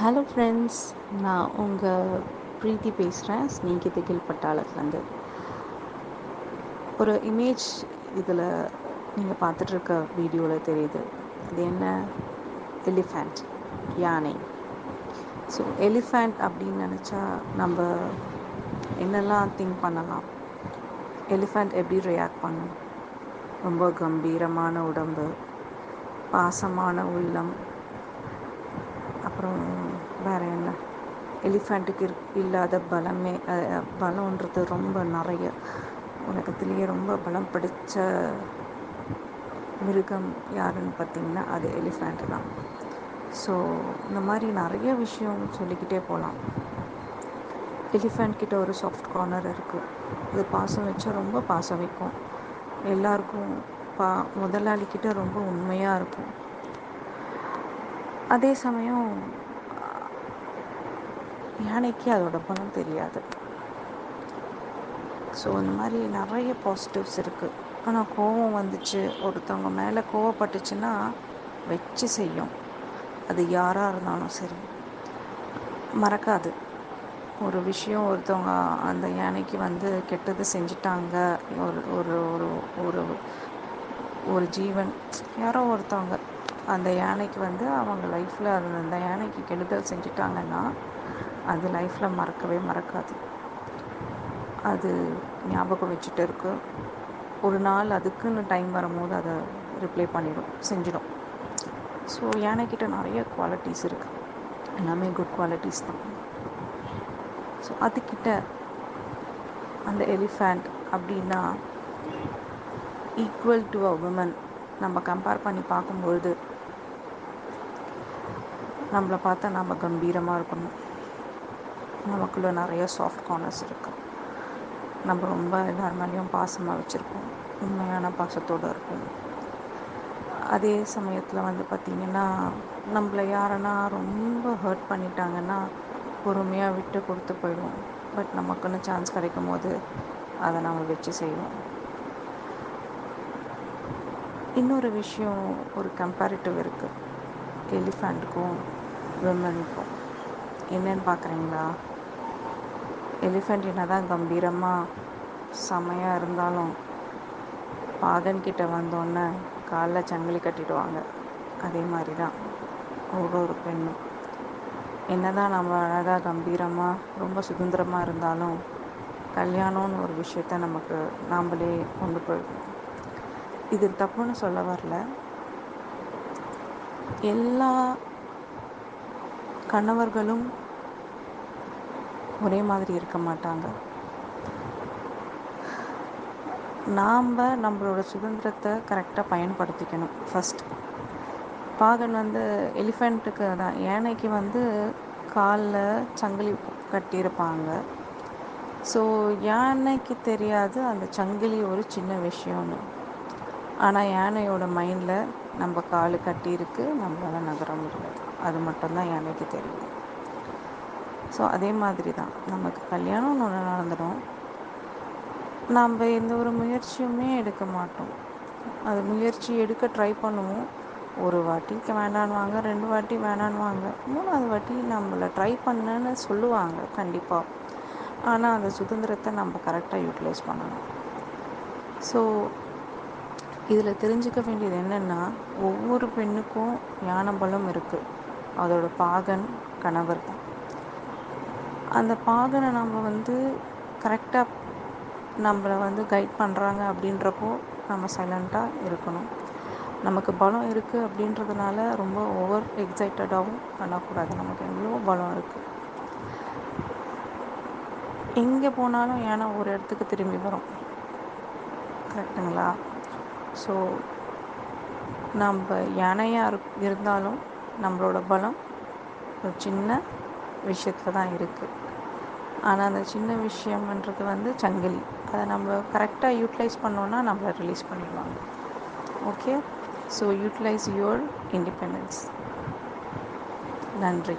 Hello friends நான் உங்கள் ப்ரீத்தி பேசுகிறேன் ஸ்நேகிதிகள் பட்டாளத்துலேருந்து ஒரு இமேஜ் இதில் நீங்கள் பார்த்துட்ருக்க வீடியோவில் தெரியுது. அது என்ன? எலிஃபேண்ட் யானை. ஸோ எலிஃபேண்ட் அப்படின்னு நினச்சா நம்ம என்னெல்லாம் திங்க் பண்ணலாம்? எலிஃபேண்ட் எப்படி ரியாக்ட் பண்ணும்? ரொம்ப கம்பீரமான உடம்பு பாசமான உள்ளம் அப்புறம் வேறு என்ன? எலிஃபண்ட்டுக்கு இல்லாத பலமே பலம்ன்றது ரொம்ப நிறைய. உலகத்திலேயே ரொம்ப பலம் பிடிச்ச மிருகம் யாருன்னு பார்த்திங்கன்னா அது எலிஃபண்ட்டு தான். ஸோ இந்த மாதிரி நிறைய விஷயம் சொல்லிக்கிட்டே போகலாம். எலிஃபண்ட் கிட்ட ஒரு சாஃப்ட் கார்னர் இருக்குது அது பாசம் வச்சா ரொம்ப பாசம் வைக்கும். எல்லாருக்கும் பா முதலாளிக்கிட்ட ரொம்ப உண்மையாக இருக்கும். அதே சமயம் யானைக்கு அதோட பலம் தெரியாது. ஸோ இந்த மாதிரி நிறைய பாசிட்டிவ்ஸ் இருக்குது ஆனால் கோவம் வந்துச்சு. ஒருத்தவங்க மேலே கோவப்பட்டுச்சுன்னா வச்சு செய்யும். அது யாராக இருந்தாலும் சரி. மறக்காது. ஒரு விஷயம் ஒருத்தவங்க அந்த யானைக்கு வந்து கெட்டது செஞ்சிட்டாங்க. ஒரு ஒரு ஒரு ஒரு ஒரு ஜீவன். யாரோ ஒருத்தவங்க. அந்த யானைக்கு வந்து அவங்க லைஃப்பில் அந்த யானைக்கு கெடுதல் செஞ்சிட்டாங்கன்னா அது லைஃப்பில் மறக்கவே மறக்காது. அது ஞாபகம் வச்சுட்டு இருக்கு. ஒரு நாள் அதுக்குன்னு டைம் வரும்போது அதை ரிப்ளை பண்ணிடும் செஞ்சிடும். ஸோ யானைக்கிட்ட நிறைய குவாலிட்டிஸ் இருக்குது எல்லாமே குட் குவாலிட்டிஸ் தான். ஸோ அதுக்கிட்ட அந்த எலிஃபேண்ட் அப்படின்னா ஈக்குவல் டு அ உமன் நம்ம கம்பேர் பண்ணி பார்க்கும்பொழுது நம்மளை பார்த்தா நம்ம கம்பீரமாக இருக்கணும். நமக்குள்ளே நிறைய சாஃப்ட் கார்னர்ஸ் இருக்குது நம்ம ரொம்ப எல்லார் மேலேயும் பாசமாக வச்சுருப்போம். உண்மையான பாசத்தோடு இருப்போம். அதே சமயத்தில் வந்து பார்த்திங்கன்னா நம்மளை யாருன்னா ரொம்ப ஹர்ட் பண்ணிட்டாங்கன்னா பொறுமையாக விட்டு கொடுத்து போயிடுவோம். பட் நமக்குன்னு சான்ஸ் கிடைக்கும் போது அதை நம்ம வச்சு செய்வோம். இன்னொரு விஷயம் ஒரு கம்பேரிட்டிவ் இருக்குது எலிஃபண்ட்டுக்கும் விமனுக்கும் என்னன்னு பார்க்குறீங்களா எலிஃபண்ட் என்ன தான் கம்பீரமாக செமையாக இருந்தாலும் பாகன்கிட்ட வந்தோடனே காலில் சங்கிலி கட்டிடுவாங்க. அதே மாதிரி தான் ஒரு ஒரு பெண்ணும். என்ன தான் நம்ம அழகாக கம்பீரமாக ரொம்ப சுதந்திரமாக இருந்தாலும் கல்யாணம்னு ஒரு விஷயத்த நமக்கு நாம்ளே கொண்டு போயிடணும். இது தப்புன்னு சொல்ல வரல. எல்லா கணவர்களும் ஒரே மாதிரி இருக்க மாட்டாங்க. நாம் நம்மளோட சுதந்திரத்தை கரெக்டாக பயன்படுத்திக்கணும் ஃபஸ்ட் பாகன் வந்து எலிஃபெண்ட்டுக்கு தான் யானைக்கு வந்து காலில் சங்கிலி கட்டியிருப்பாங்க. ஸோ யானைக்கு தெரியாது அந்த சங்கிலி ஒரு சின்ன விஷயம்னு. ஆனால் யானையோட மைண்டில் நம்ம கால் கட்டியிருக்கு நம்மளால் நகர முடியாது. அது மட்டும்தான் யானைக்கு தெரியும். ஸோ அதே மாதிரி தான் நமக்கு கல்யாணம்னு ஒன்று நடந்துடும். நம்ம எந்த ஒரு முயற்சியுமே எடுக்க மாட்டோம். அது முயற்சி எடுக்க ட்ரை பண்ணுவோம். ஒரு வாட்டிக்கு வேண்டான்வாங்க ரெண்டு வாட்டி வேணான்வாங்க மூணாவது வாட்டி நம்மளை ட்ரை பண்ணுன்னு சொல்லுவாங்க கண்டிப்பாக ஆனால் அந்த சுதந்திரத்தை நம்ம கரெக்டாக யூட்டிலைஸ் பண்ணணும். ஸோ இதில் தெரிஞ்சுக்க வேண்டியது என்னென்னா ஒவ்வொரு பெண்ணுக்கும் ஞான பலம் இருக்குது அதோட பாகன் கணவர் தான். அந்த பாகனை நம்ம வந்து கரெக்டாக நம்மளை வந்து கைட் பண்ணுறாங்க அப்படின்றப்போ நம்ம சைலண்ட்டாக இருக்கணும். நமக்கு பலம் இருக்குது அப்படின்றதுனால ரொம்ப ஓவர் எக்ஸைட்டடாகவும் பண்ணக்கூடாது. நமக்கு எவ்வளோ பலம் இருக்குது எங்கே போனாலும் ஏன்னா ஒரு இடத்துக்கு திரும்பி வரும். கரெக்டுங்களா ஸோ நம்ம யானையாக இருந்தாலும் நம்மளோட பலம் ஒரு சின்ன விஷயத்தில் தான் இருக்குது ஆனால் அந்த சின்ன விஷயம்ன்றது வந்து சங்கிலி. அதை நம்ம கரெக்டாக யூட்டிலைஸ் பண்ணோன்னா நம்மளை ரிலீஸ் பண்ணிடுவாங்க. Okay so utilise your independence நன்றி.